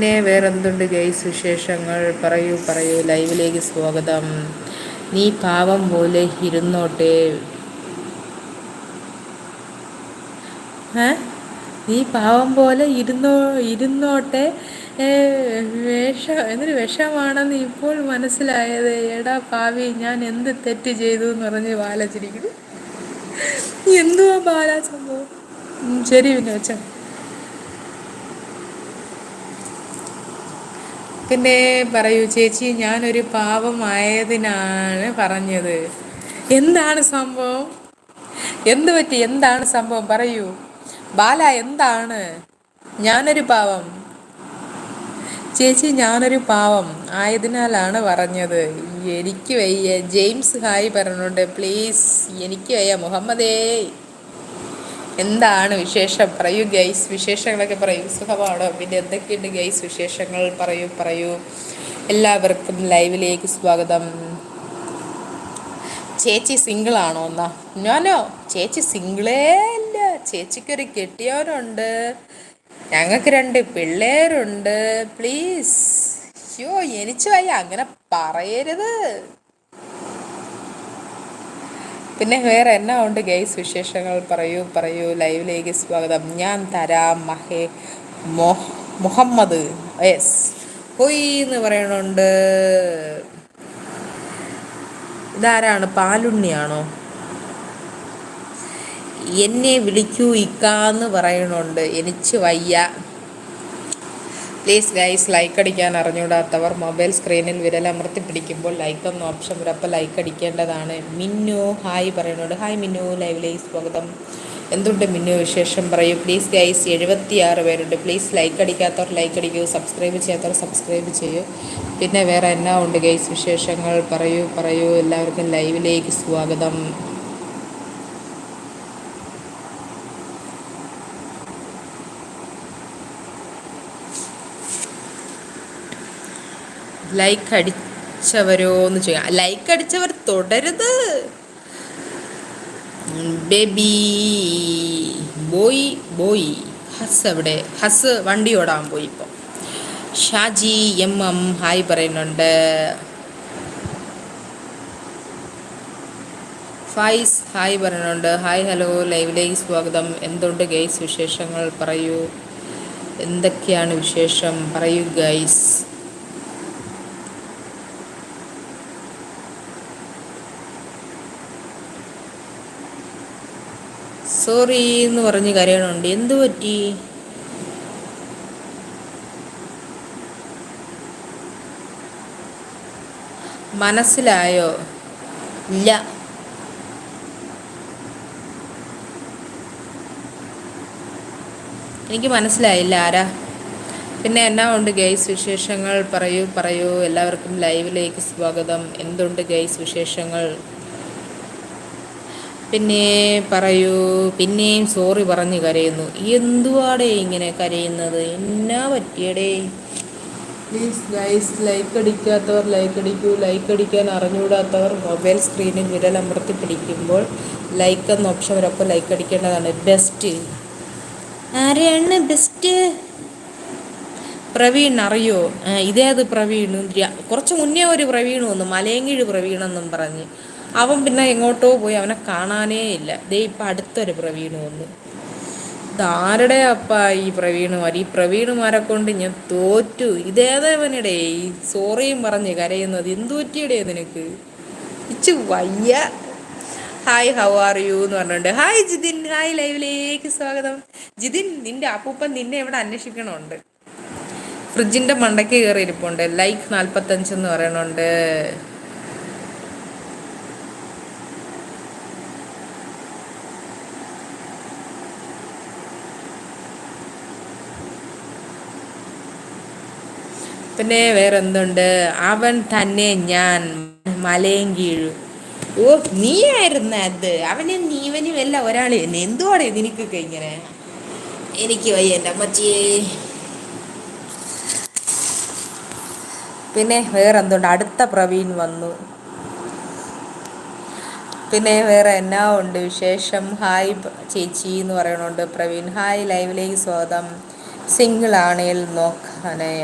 പിന്നെ വേറെന്തുണ്ട് ഗൈസ് വിശേഷങ്ങൾ? പറയൂ പറയൂ. ലൈവിലേക്ക് സ്വാഗതം. നീ പാവം പോലെ ഇരുന്നോട്ടെ. നീ പാവം പോലെ ഇരുന്നോ ഇരുന്നോട്ടെ. വേഷം എന്നൊരു വിഷമാണെന്ന് ഇപ്പോൾ മനസ്സിലായത്. എടാ പാവി ഞാൻ എന്ത് തെറ്റ് ചെയ്തു എന്ന് പറഞ്ഞ് ബാലച്ചിരിക്കുന്നു എന്തുവാ ബാല സംഭവം? ശരി പിന്നെ പിന്നെ പറയൂ ചേച്ചി ഞാനൊരു പാവമായതിനാണ് പറഞ്ഞത്. എന്താണ് സംഭവം? എന്ത് പറ്റി? എന്താണ് സംഭവം? പറയൂ. ബാല എന്താണ്? ഞാനൊരു പാവം. ചേച്ചി ഞാനൊരു പാവം ആയതിനാലാണ് പറഞ്ഞത്. എനിക്ക് വയ്യ. ജെയിംസ് ഹായ് പറഞ്ഞുണ്ട് പ്ലീസ് എനിക്ക് വയ്യ മുഹമ്മദേ. എന്താണ് വിശേഷം? പറയൂ ഗൈസ്. വിശേഷങ്ങളൊക്കെ പറയൂ. സുഖമാണോ? പിന്നെ എന്തൊക്കെയുണ്ട് ഗൈസ് വിശേഷങ്ങൾ? പറയൂ പറയൂ. എല്ലാവർക്കും ലൈവിലേക്ക് സ്വാഗതം. ചേച്ചി സിംഗിളാണോ എന്നാ? ഞാനോ? ചേച്ചി സിംഗിളേ ഇല്ല. ചേച്ചിക്കൊരു കെട്ടിയവനുണ്ട് ഞങ്ങൾക്ക് രണ്ട് പിള്ളേരുണ്ട്. പ്ലീസ്. അയ്യോ എനിച്ചു വയ്യ. അങ്ങനെ പറയരുത്. പിന്നെ വേറെ എന്നാ ഉണ്ട് ഗെയ്സ് വിശേഷങ്ങൾ പറയൂ പറയൂ. ലൈവിലേക്ക് സ്വാഗതം. ഞാൻ തരാം മഹേ മുഹമ്മദ്. എസ് പൊയ് എന്ന് പറയണുണ്ട്. ഇതാരാണ്? പാലുണ്ണിയാണോ? എന്നെ വിളിക്കൂ ഇക്കാന്ന് പറയണുണ്ട്. എനിക്ക് വയ്യ. പ്ലീസ് ഗൈസ് ലൈക്ക് അടിക്കാൻ അറിഞ്ഞുകൂടാത്തവർ മൊബൈൽ സ്ക്രീനിൽ വിരലമർത്തി പിടിക്കുമ്പോൾ ലൈക്ക് എന്ന ഓപ്ഷൻ വരും ലൈക്ക് അടിക്കേണ്ടതാണ്. മിന്നു ഹായ് പറയുന്നുണ്ട്. ഹായ് മിന്നു ലൈവിലേക്ക് സ്വാഗതം. എന്തുണ്ട് മിന്നു വിശേഷം? പറയൂ. പ്ലീസ് ഗൈസ് എഴുപത്തിയാറ് പേരുണ്ട്. പ്ലീസ് ലൈക്ക് അടിക്കാത്തവർ ലൈക്ക് അടിക്കൂ. സബ്സ്ക്രൈബ് ചെയ്യാത്തവർ സബ്സ്ക്രൈബ് ചെയ്യൂ. പിന്നെ വേറെ എന്നാ ഉണ്ട് ഗൈസ് വിശേഷങ്ങൾ? പറയൂ പറയൂ. എല്ലാവർക്കും ലൈവിലേക്ക് സ്വാഗതം. ലൈക്ക് അടിച്ചവരോ എന്ന് ചോദിക്കാം. ലൈക്ക് അടിച്ചവർ തുടരുത്. ബേബി ബോയ് ബോയ് ഹസ് എവിടെ? ഹസ് വണ്ടി ഓടാൻ പോയി ഇപ്പോൾ ഷാജി എം എം ഹായ് പറയുന്നുണ്ട്. ഫൈസ് ഹായ് പറയുന്നുണ്ട്. ഹായ് ഹലോ ലൈവിലേക്ക് സ്വാഗതം. എന്തുണ്ട് ഗൈസ് വിശേഷങ്ങൾ? പറയൂ. എന്തൊക്കെയാണ് വിശേഷം? പറയൂ ഗൈസ് സോറി എന്ന് പറഞ്ഞ് കരയണുണ്ട്. എന്തു പറ്റി? മനസ്സിലായോ? ഇല്ല. എനിക്ക് മനസ്സിലായില്ല. ആരാ? പിന്നെ എന്നാ ഉണ്ട് ഗൈസ് വിശേഷങ്ങൾ? പറയൂ പറയൂ. എല്ലാവർക്കും ലൈവിലേക്ക് സ്വാഗതം. എന്തുണ്ട് ഗൈസ് വിശേഷങ്ങൾ? പിന്നെ പറയൂ പിന്നെയും സോറി പറഞ്ഞ് കരയുന്നു. എന്തുവാടേ ഇങ്ങനെ കരയുന്നത്? എന്നാ പറ്റിയടേ? പ്ലീസ് ഗൈസ് ലൈക്ക് അടിക്കാത്തവർ ലൈക്ക് അടിക്കൂ. ലൈക്ക് അടിക്കാൻ അറിഞ്ഞുകൂടാത്തവർ മൊബൈൽ സ്ക്രീനിൽ വിരൽ അമർത്തി പിടിക്കുമ്പോൾ ലൈക്ക് എന്ന ഓപ്ഷൻ വരപ്പോൾ ലൈക്ക് അടിക്കേണ്ടതാണ്. ബെസ്റ്റ് ആരെയാണ് ബെസ്റ്റ് പ്രവീൺ അറിയോ? ഇതേത് പ്രവീൺ? കുറച്ച് മുന്നേ ഒരു പ്രവീൺ വന്നു. മലയങ്കിഴ് പ്രവീണെന്നും പറഞ്ഞ്. അവൻ പിന്നെ എങ്ങോട്ടോ പോയി അവനെ കാണാനേ ഇല്ല. ദേ ഇപ്പം അടുത്തൊരു പ്രവീണ് വന്നു. ഇതാരുടെ അപ്പ ഈ പ്രവീണുമാർ ഈ പ്രവീണുമാരെ കൊണ്ട് ഞാൻ തോറ്റു. ഇതേതവനിടെ ഈ സോറിയും പറഞ്ഞ് കരയുന്നത് എന്തു നിനക്ക്? ഇച്ച് വയ്യ. ഹായ് ഹൗ ആർ യു എന്ന് പറഞ്ഞിട്ടുണ്ട് ഹായ് ജിതിൻ. ഹായ് ലൈവിലേക്ക് സ്വാഗതം. ജിതിൻ നിന്റെ അപ്പൂപ്പൻ നിന്നെ ഇവിടെ അന്വേഷിക്കണമുണ്ട് ഫ്രിഡ്ജിന്റെ മണ്ടയ്ക്ക് കയറി ഇരിപ്പുണ്ട് ലൈക്ക് നാൽപ്പത്തഞ്ചെന്ന് പറയണുണ്ട്. പിന്നെ വേറെ എന്തുണ്ട് അവൻ തന്നെ ഞാൻ മലയും കീഴു. ഓ നീ ആയിരുന്ന അത്. അവനെ നീവനും എല്ലാം ഒരാൾ തന്നെ എന്തുവാടെ നിനക്കൊക്കെ ഇങ്ങനെ? എനിക്ക് വയ്യ എന്റെ അമ്മച്ചിയെ പിന്നെ വേറെ എന്തുണ്ട് അടുത്ത പ്രവീൺ വന്നു. പിന്നെ വേറെ എന്നാ ഉണ്ട് വിശേഷം? ഹായ് ചേച്ചി എന്ന് പറയണുണ്ട് പ്രവീൺ. ഹായ് ലൈവിലേക്ക് സ്വാഗതം. സിംഗിൾ ആണേൽ നോക്കാനേ.